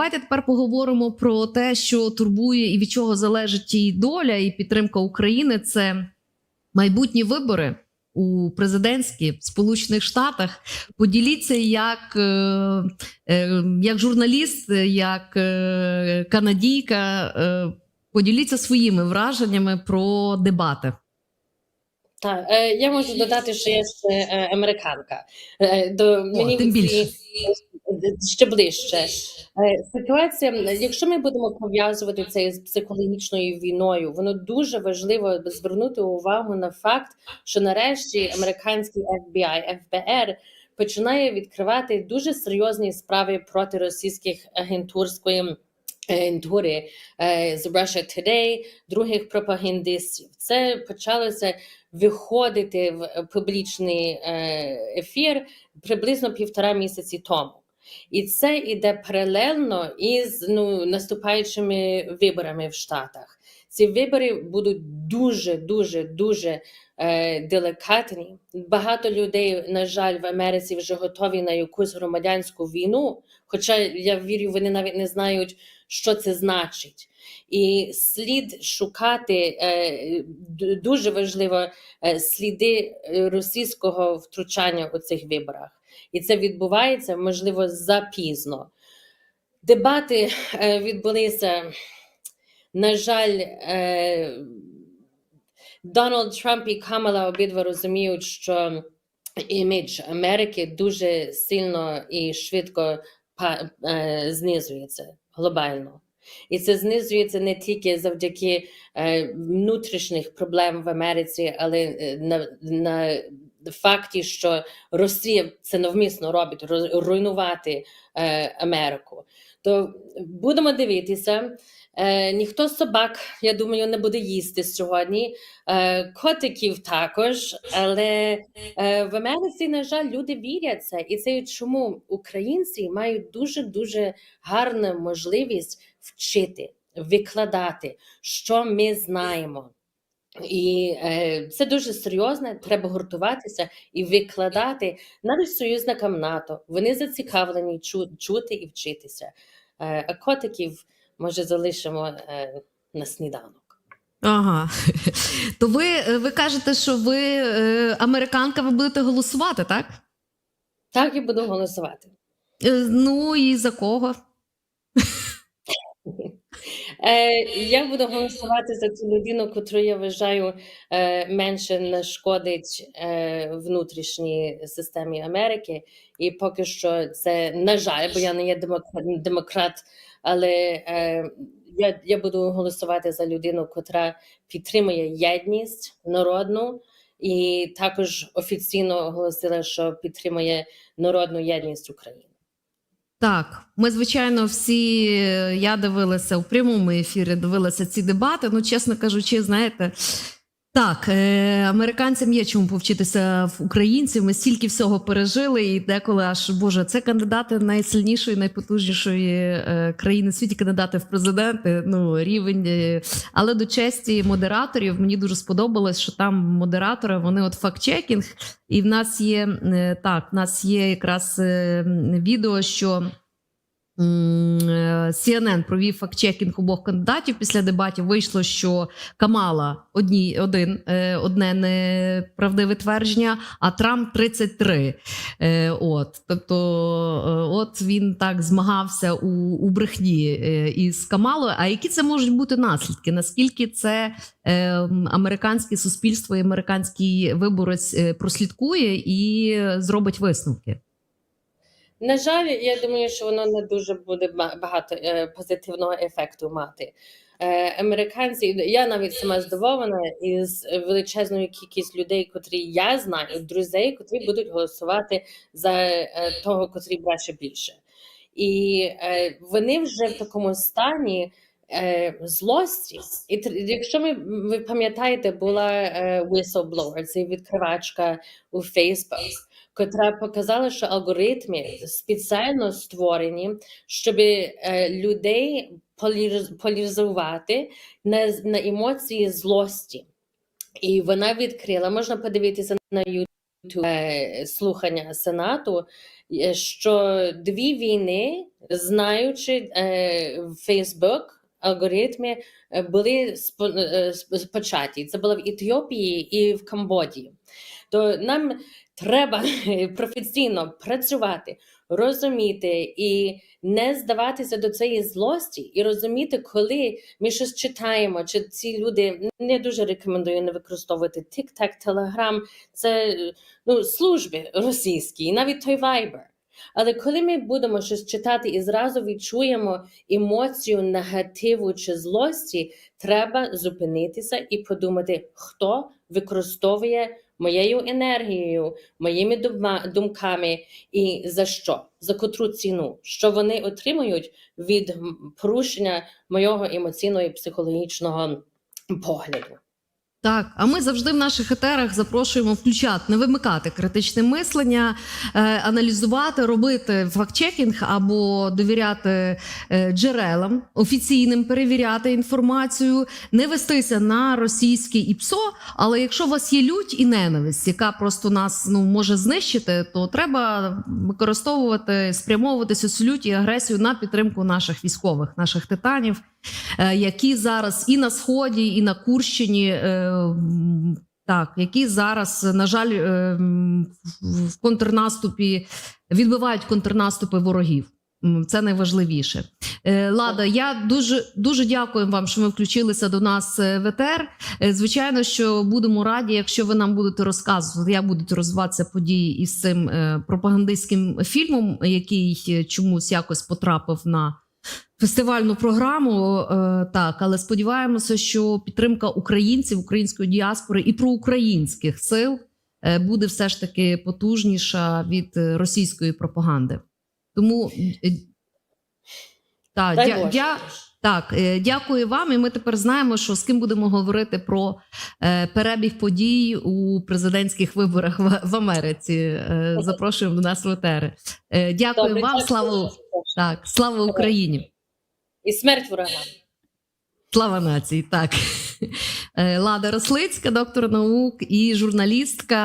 Давайте тепер поговоримо про те, що турбує і від чого залежить і доля, і підтримка України. Це майбутні вибори у президентські в Сполучених Штатах. Поділіться як, е, е, як журналіст, як е, канадійка. Е, поділіться своїми враженнями про дебати. Так, я можу додати, що я ще американка. До мені тим більше. ще ближче. Е, Ситуація, якщо ми будемо пов'язувати це з психологічною війною, воно дуже важливо звернути увагу на факт, що нарешті американський FBI, ФБР починає відкривати дуже серйозні справи проти російських агентурської агентури е, з Russia Today, других пропагандистів. Це почалося виходити в публічний е, ефір приблизно півтора місяці тому. І це іде паралельно із ну, наступаючими виборами в Штатах. Ці вибори будуть дуже, дуже, дуже е, делікатні. Багато людей, на жаль, в Америці вже готові на якусь громадянську війну. Хоча я вірю, вони навіть не знають, що це значить. І слід шукати е, дуже важливо е, сліди е, російського втручання у цих виборах. І це відбувається, можливо, запізно. Дебати е, відбулися. На жаль, е, Дональд Трамп і Камала обидва розуміють, що імідж Америки дуже сильно і швидко е, знизується глобально. І це знизується не тільки завдяки внутрішніх проблем в Америці, але на, на факті, що Росія це навмисно робить руйнувати е, Америку. То будемо дивитися. Е, ніхто собак, я думаю, не буде їсти сьогодні. Е, котиків також, але е, в Америці, на жаль, люди вірять це. І це чому українці мають дуже дуже гарну можливість вчити, викладати, що ми знаємо. І е, це дуже серйозно. Треба гуртуватися і викладати навіть союзникам НАТО. Вони зацікавлені чу- чути і вчитися. Е, а котиків може залишимо е, на сніданок. Ага. То ви, е, ви кажете, що ви е, американка, ви будете голосувати, так? Так і буду голосувати. Е, Ну і за кого? Е, я буду голосувати за цю людину, яку я вважаю е, менше нашкодить е, внутрішній системі Америки. І поки що це на жаль, бо я не є демократ, демократ але е, я, я буду голосувати за людину, котра підтримує єдність народну, і також офіційно оголосила, що підтримує народну єдність України. Так, ми звичайно всі. е, Я дивилася у прямому ефірі, дивилася ці дебати. Ну, чесно кажучи, знаєте. Так, е, американцям є чому повчитися в українців. Ми стільки всього пережили, і деколи аж боже, це кандидати найсильнішої, найпотужнішої е, країни в світі, кандидати в президенти. Ну рівень. е, але до честі модераторів мені дуже сподобалось, що там модератори вони от факт-чекінг, і в нас є так, в нас є якраз відео, що. М, е, CNN провів факт-чекінг обох кандидатів після дебатів. Вийшло, що Камала одні, один, е, одне неправдиве твердження, а Трамп 33. Е, От, тобто, от він так змагався у, у брехні із Камалою. А які це можуть бути наслідки? Наскільки це американське суспільство і американський виборець прослідкує і зробить висновки? На жаль, я думаю, що воно не дуже буде багато е, позитивного ефекту мати. Е, американці, я навіть сама здивована із величезною кількістю людей, котрі я знаю, друзей, котрі будуть голосувати за е, того, котрий бреше більше. І вони вже в такому стані злості. І якщо ми ви пам'ятаєте, була е, whistleblower, це відкривачка у Facebook, котра показала, що алгоритми спеціально створені, щоб е, людей поляризувати на, на емоції злості. І вона відкрила, можна подивитися на YouTube, е, слухання Сенату, е, що дві війни, знаючи Facebook, алгоритми е, були спо- е. Це було в Етіопії і в Камбоді. То нам треба професійно працювати, розуміти і не здаватися до цієї злості, і розуміти, коли ми щось читаємо, чи ці люди не дуже рекомендую не використовувати TikTok, Telegram, це е, ну, служби російські, і навіть той Viber. Але коли ми будемо щось читати і зразу відчуємо емоцію негативу чи злості, треба зупинитися і подумати, хто використовує моєю енергією, моїми думками і за що, за котру ціну, що вони отримують від порушення моєго емоційного і психологічного погляду. Так, а ми завжди в наших етерах запрошуємо включати, не вимикати критичне мислення, е, аналізувати, робити фактчекінг або довіряти е, джерелам офіційним, перевіряти інформацію, не вестися на російське ІПСО. Але якщо у вас є лють і ненависть, яка просто нас ну може знищити, то треба використовувати, спрямовувати цю лють і агресію на підтримку наших військових, наших титанів які зараз і на сході, і на Курщині. е, Так, які зараз, на жаль, е, в контрнаступі відбивають контрнаступи ворогів. Це найважливіше. Е, Лада, я дуже дуже дякую вам, що ви включилися до нас е, в ЕТР. Е, Звичайно, що будемо раді, якщо ви нам будете розказувати, як будуть розвиватися події із цим е, пропагандистським фільмом, який е, чомусь якось потрапив на фестивальну програму. е, Так, але сподіваємося, що підтримка українців, української діаспори і проукраїнських сил е, буде все ж таки потужніша від е, російської пропаганди. Тому так, дя, дя, так, дякую вам. І ми тепер знаємо, що з ким будемо говорити про перебіг подій у президентських виборах в, в Америці. Запрошуємо до нас в етери. Дякую Добре, вам. Слава так, слава Україні. І смерть ворогам. Слава нації, так. Е, Лада Рослицька, доктор наук і журналістка.